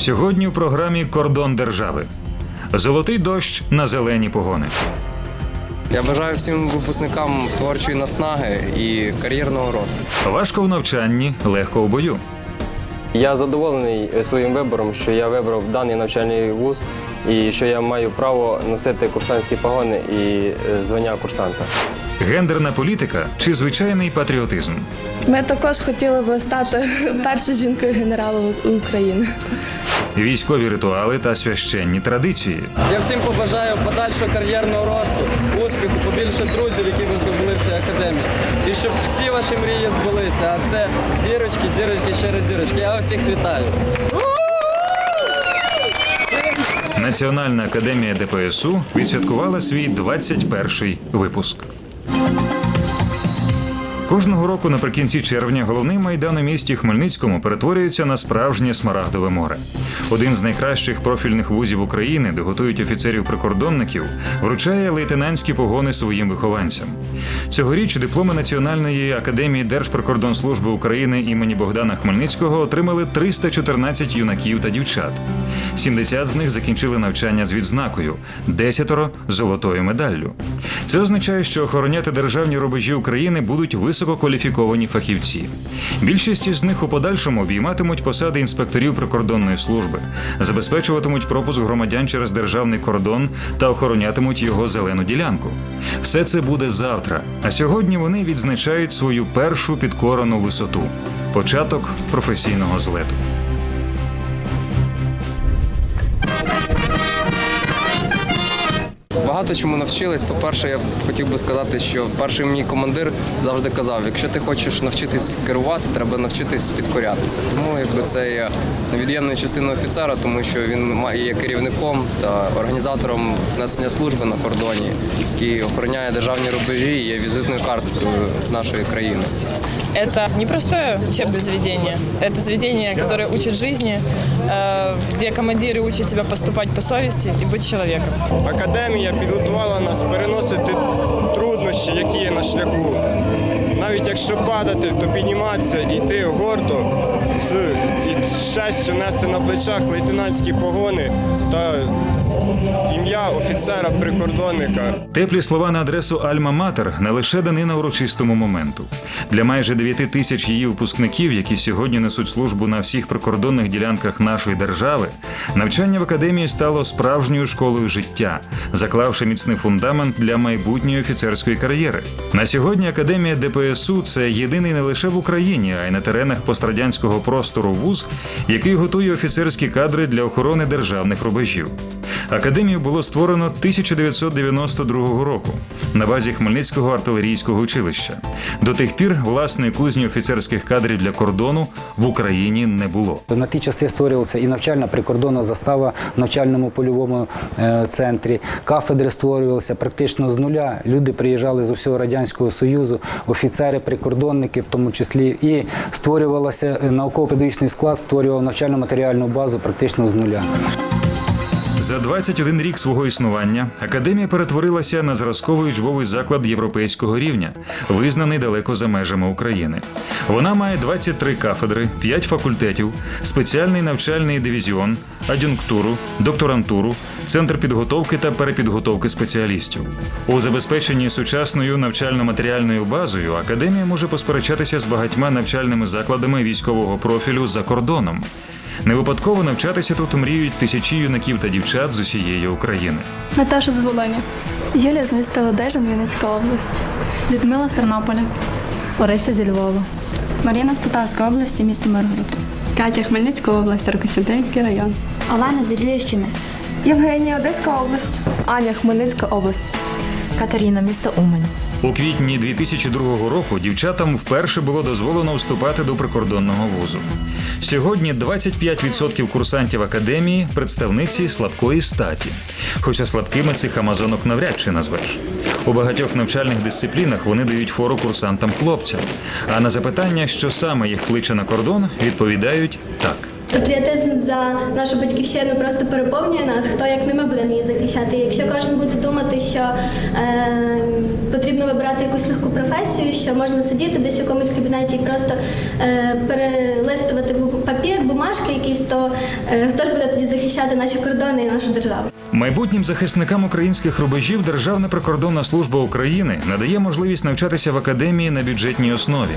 Сьогодні в програмі Кордон держави. Золотий дощ на зелені погони. Я бажаю всім випускникам творчої наснаги і кар'єрного росту. Важко в навчанні, легко у бою. Я задоволений своїм вибором, що я вибрав даний навчальний вуз і що я маю право носити курсантські погони і е, звання курсанта. Гендерна політика чи звичайний патріотизм. Ми також хотіли би стати першою жінкою генералом України. Військові ритуали та священні традиції. Я всім побажаю подальшого кар'єрного росту, успіху, побільше друзів, які ви здобули в цій академії. І щоб всі ваші мрії збулися. А це зірочки, зірочки, ще раз зірочки. Я вас всіх вітаю. Національна академія ДПСУ відсвяткувала свій 21-й випуск. Кожного року наприкінці червня головний майдан у місті Хмельницькому перетворюється на справжнє смарагдове море. Один з найкращих профільних вузів України, де готують офіцерів-прикордонників, вручає лейтенантські погони своїм вихованцям. Цьогоріч дипломи Національної академії Держприкордонслужби України імені Богдана Хмельницького отримали 314 юнаків та дівчат. 70 з них закінчили навчання з відзнакою, десятеро золотою медаллю. Це означає, що охороняти державні рубежі України будуть висококваліфіковані фахівці. Більшість із них у подальшому обійматимуть посади інспекторів прикордонної служби, забезпечуватимуть пропуск громадян через державний кордон та охоронятимуть його зелену ділянку. Все це буде завтра. А сьогодні вони відзначають свою першу підкорену висоту початок професійного злету. Багато чому навчились. По-перше, я хотів би сказати, що перший мій командир завжди казав: якщо ти хочеш навчитись керувати, треба навчитись підкорятися. Тому якби це є невід'ємною частиною офіцера, тому що він є керівником та організатором несення служби на кордоні, який охороняє державні рубежі і є візитною карткою нашої країни. Это непростое учебное заведение. Это заведение, которое учит жизни, э, где командиры учат тебя поступать по совести и быть человеком. Академія підготувала нас переносити труднощі, які є на шляху. Навіть якщо падати, то підніматися, йти гордо, з і з честю нести на плечах лейтенантські погони та ім'я офіцера-прикордонника. Теплі слова на адресу Альма Матер не лише данина урочистому моменту. Для майже 9 тисяч її випускників, які сьогодні несуть службу на всіх прикордонних ділянках нашої держави, навчання в академії стало справжньою школою життя, заклавши міцний фундамент для майбутньої офіцерської кар'єри. На сьогодні академія ДПСУ це єдиний не лише в Україні, а й на теренах пострадянського простору вуз, який готує офіцерські кадри для охорони державних рубежів. Академію було створено 1992 року на базі Хмельницького артилерійського училища. До тих пір власної кузні офіцерських кадрів для кордону в Україні не було. На ті часи створювалася і навчальна прикордонна застава в навчальному польовому е, центрі. Кафедри створювалися практично з нуля. Люди приїжджали з усього радянського союзу, офіцери, прикордонники, в тому числі, і створювалося е, науково-педагогічний склад, створював навчально-матеріальну базу практично з нуля. За 21 рік свого існування академія перетворилася на зразковий учбовий заклад європейського рівня, визнаний далеко за межами України. Вона має 23 кафедри, 5 факультетів, спеціальний навчальний дивізіон, адюнктуру, докторантуру, центр підготовки та перепідготовки спеціалістів. У забезпеченні сучасною навчально-матеріальною базою академія може посперечатися з багатьма навчальними закладами військового профілю за кордоном. Не випадково навчатися тут мріють тисячі юнаків та дівчат з усієї України. Наташа з Волині. Юлія з міста Одежин, Вінницька область. Людмила з Тернополя. Орися зі Львова. Мар'яна з Полтавської області, місто Миргород. Катя Хмельницька область, Рокосятинський район. Олена з Львівщини. Євгенія, Одеська область. Аня Хмельницька область. Катерина, місто Умань. У квітні 2002 року дівчатам вперше було дозволено вступати до прикордонного вузу. Сьогодні 25% курсантів академії представниці слабкої статі. Хоча слабкими цих амазонок навряд чи назвеш. У багатьох навчальних дисциплінах вони дають фору курсантам-хлопцям. А на запитання, що саме їх кличе на кордон, відповідають так. Патріотизм за нашу батьківщину просто переповнює нас. Хто як не ми будемо її захищати. Якщо кожен буде думати, що е, потрібно вибирати якусь легку професію, що можна сидіти десь в якомусь кабінеті і просто е, перелистувати папір, бумажки якісь, то е, хто ж буде тоді захищати наші кордони і нашу державу? Майбутнім захисникам українських рубежів Державна прикордонна служба України надає можливість навчатися в академії на бюджетній основі,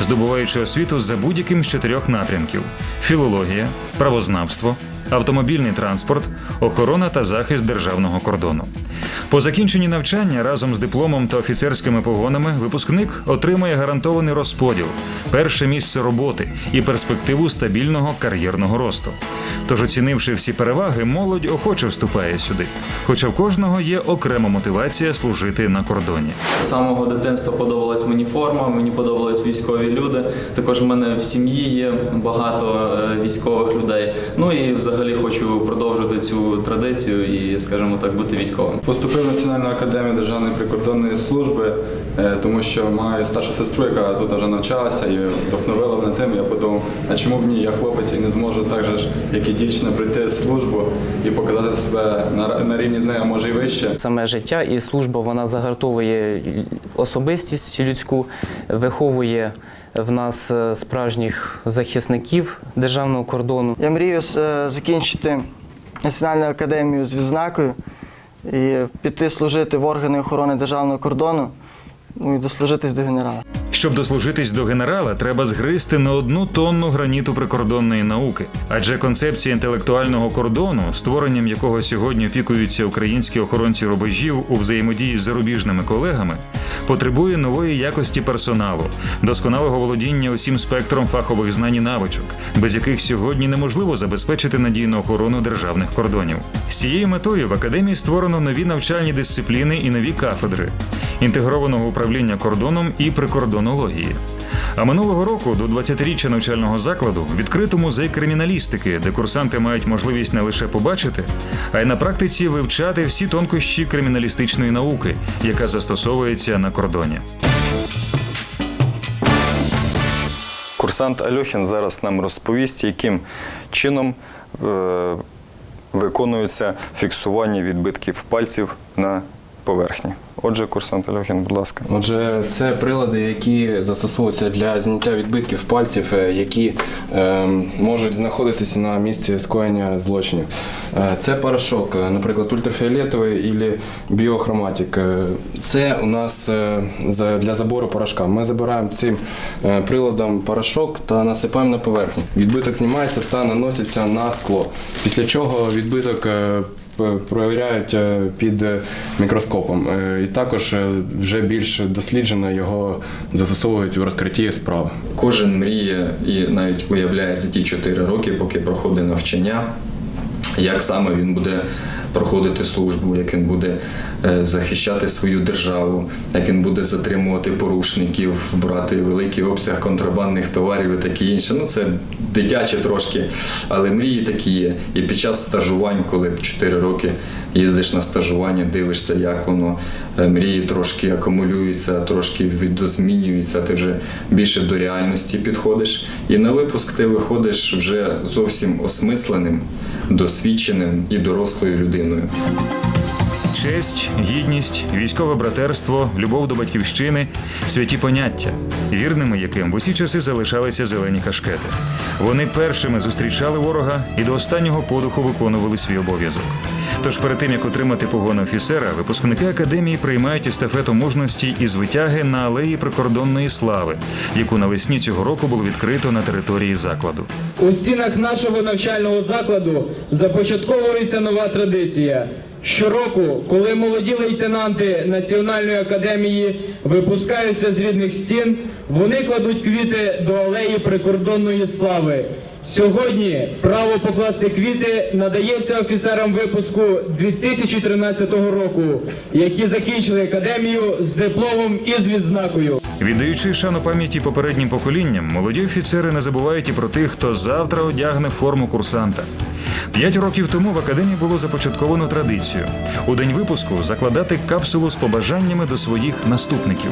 здобуваючи освіту за будь-яким з чотирьох напрямків: філологія, правознавство, автомобільний транспорт, охорона та захист державного кордону. По закінченні навчання разом з дипломом та офіцерськими погонами випускник отримує гарантований розподіл, перше місце роботи і перспективу стабільного кар'єрного росту. Тож, оцінивши всі переваги, молодь охоче вступає сюди, хоча в кожного є окрема мотивація служити на кордоні. З самого дитинства подобалась мені форма, мені подобались військові люди. Також в мене в сім'ї є багато е, військових людей. Ну і взагалі хочу продовжити цю традицію і, скажімо так, бути військовим. Поступив в Національну академію Державної прикордонної служби, е, тому що маю старшу сестру, яка тут вже навчалася і вдохновила мене тим. Я подумав, а чому б ні? Я хлопець і не зможу так же ж, як і дівчина, прийти службу і показати себе на, на рівні з нею, може і вище. Саме життя і служба вона загартовує особистість людську, виховує в нас е, справжніх захисників державного кордону. Я мрію е, закінчити Національну академію з відзнакою і піти служити в органи охорони державного кордону, ну і дослужитись до генерала. Щоб дослужитись до генерала, треба згристи на одну тонну граніту прикордонної науки. Адже концепція інтелектуального кордону, створенням якого сьогодні опікуються українські охоронці рубежів у взаємодії з зарубіжними колегами, потребує нової якості персоналу, досконалого володіння усім спектром фахових знань і навичок, без яких сьогодні неможливо забезпечити надійну охорону державних кордонів. З цією метою в академії створено нові навчальні дисципліни і нові кафедри інтегрованого управління кордоном і прикордонології. А минулого року до 20-річчя навчального закладу відкрито музей криміналістики, де курсанти мають можливість не лише побачити, а й на практиці вивчати всі тонкощі криміналістичної науки, яка застосовується на кордоні. Курсант Альохін зараз нам розповість, яким чином е, виконується фіксування відбитків пальців на поверхні. Отже, курсант Альохін, будь ласка. Отже, це прилади, які застосовуються для зняття відбитків пальців, е, які е, можуть знаходитися на місці скоєння злочинів. Е, це порошок, е, наприклад, ультрафіолетовий або біохроматик. Це у нас для забору порошка. Ми забираємо цим приладом порошок та насипаємо на поверхню. Відбиток знімається та наноситься на скло. Після чого відбиток провіряють е, під е, мікроскопом. Е, І також е, вже більш досліджено його застосовують в розкритті справи. Кожен мріє і навіть уявляє за ті 4 роки, поки проходить навчання, як саме він буде проходити службу, як він буде е, захищати свою державу, як він буде затримувати порушників, брати великий обсяг контрабандних товарів і таке інше. Ну це дитяче трошки, але мрії такі є. І під час стажувань, коли 4 роки їздиш на стажування, дивишся, як воно е, мрії трошки акумулюються, трошки відозмінюються, ти вже більше до реальності підходиш. І на випуск ти виходиш вже зовсім осмисленим, досвідченим і дорослою людиною. Честь, гідність, військове братерство, любов до батьківщини святі поняття, вірними яким в усі часи залишалися зелені кашкети. Вони першими зустрічали ворога і до останнього подуху виконували свій обов'язок. Тож перед тим як отримати погони офіцера, випускники академії приймають естафету мужності із витяги на алеї прикордонної слави, яку навесні цього року було відкрито на території закладу. У стінах нашого навчального закладу започатковується нова традиція. Щороку, коли молоді лейтенанти Національної академії випускаються з рідних стін, вони кладуть квіти до алеї прикордонної слави. Сьогодні право покласти квіти надається офіцерам випуску 2013 року, які закінчили академію з дипломом і з відзнакою. Віддаючи шану пам'яті попереднім поколінням, молоді офіцери не забувають і про тих, хто завтра одягне форму курсанта. П'ять років тому в академії було започатковано традицію у день випуску закладати капсулу з побажаннями до своїх наступників,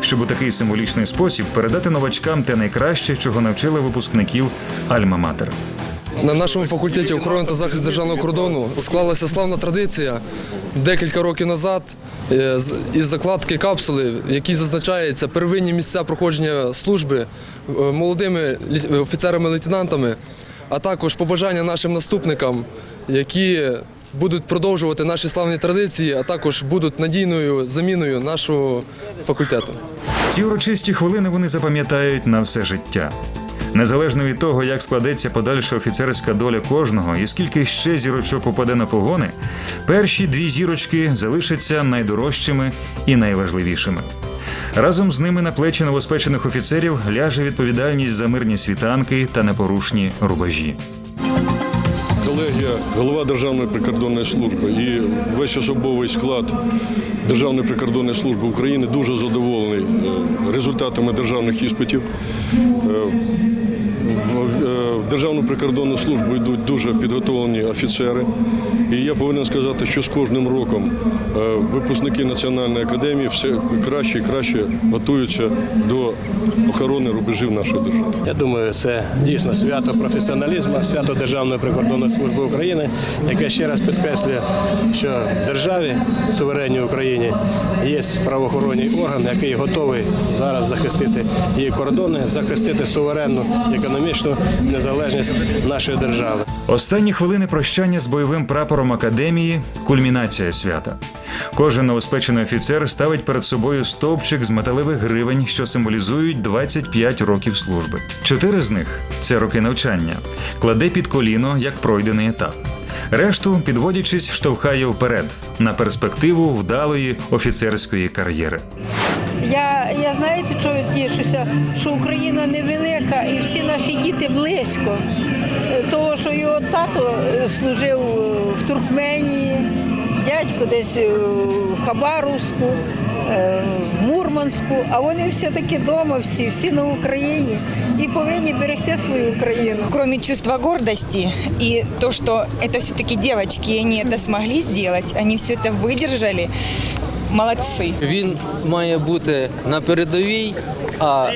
щоб у такий символічний спосіб передати новачкам те найкраще, чого навчили випускників Альма-Матер. На нашому факультеті охорони та захист державного кордону склалася славна традиція декілька років назад е, із закладки капсули, в якій зазначається первинні місця проходження служби е, молодими офіцерами-лейтенантами, а також побажання нашим наступникам, які будуть продовжувати наші славні традиції, а також будуть надійною заміною нашого факультету. Ці урочисті хвилини вони запам'ятають на все життя. Незалежно від того, як складеться подальша офіцерська доля кожного і скільки ще зірочок упаде на погони, перші дві зірочки залишаться найдорожчими і найважливішими. Разом з ними на плечі новоспечених офіцерів ляже відповідальність за мирні світанки та непорушні рубежі. колегія, голова Державної прикордонної служби і весь особовий склад Державної прикордонної служби України дуже задоволений е, результатами державних іспитів. Е, В Державну прикордонну службу йдуть дуже підготовлені офіцери. І я повинен сказати, що з кожним роком е, випускники Національної академії все краще і краще готуються до охорони рубежів нашої держави. Я думаю, це дійсно свято професіоналізму, свято Державної прикордонної служби України, яке ще раз підкреслює, що в державі, суверенній Україні, є правоохоронний орган, який готовий зараз захистити її кордони, захистити суверенну економічну незалежність нашої держави. Останні хвилини прощання з бойовим прапором академії кульмінація свята. Кожен новоспечений офіцер ставить перед собою стовпчик з металевих гривень, що символізують 25 років служби. Чотири з них це роки навчання, кладе під коліно як пройдений етап. Решту, підводячись, штовхає вперед на перспективу вдалої офіцерської кар'єри. Я, я знаєте, чого тішуся, що Україна невелика і всі наші діти близько. Е, Того, що його тато е, служив е, в Туркменії, дядько десь е, в Хабаровську, е, в Мурманську, а вони все-таки вдома всі, всі на Україні і повинні берегти свою Україну. Кроме чувства гордости и то, что это все-таки девочки, и они это смогли сделать, они все это выдержали, молодцы. Він має бути на передовій, а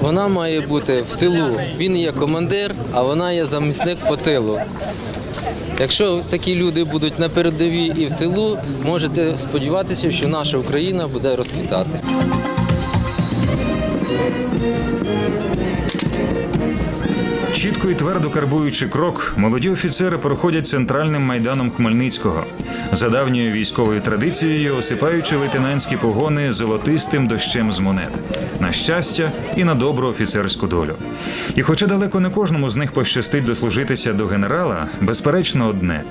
вона має бути в тилу. Він є командир, а вона є замісник по тилу. Якщо такі люди будуть на передовій і в тилу, можете сподіватися, що наша Україна буде розквітати. Чітко і твердо карбуючи крок, молоді офіцери проходять центральним майданом Хмельницького, за давньою військовою традицією осипаючи лейтенантські погони золотистим дощем з монет на щастя і на добру офіцерську долю. І хоча далеко не кожному з них пощастить дослужитися до генерала, безперечно одне: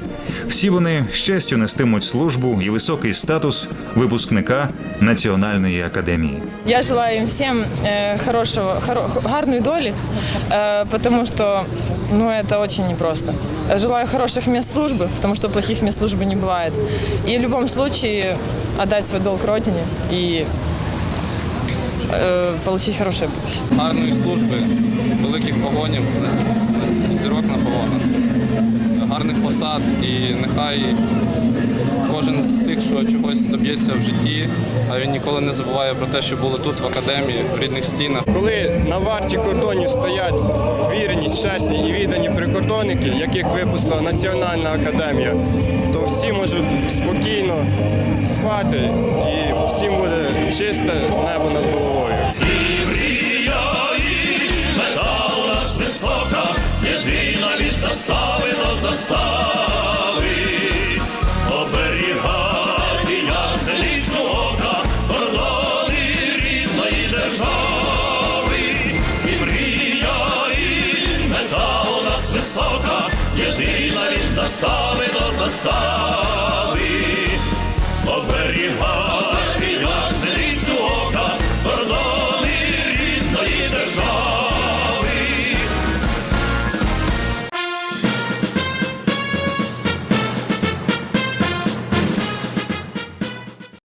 всі вони з честю нестимуть службу і високий статус випускника Національної академії. Я желаю им всем э, хорошего, хоро- гарной доли, э, потому что ну, это очень непросто. Желаю хороших мест службы, потому что плохих мест службы не бывает. И в любом случае отдать свой долг родине и э, получить хорошее будущее. гарної служби, великих погонів, зірок на погонах, гарних посад і нехай кожен з тих, що чогось доб'ється в житті, а він ніколи не забуває про те, що були тут в академії, в рідних стінах. Коли на варті кордонів стоять вірні, чесні і віддані прикордонники, яких випустила Національна академія, то всі можуть спокійно спати і всім буде чисте небо над головою. Єдина від застави до застави, застави до застави,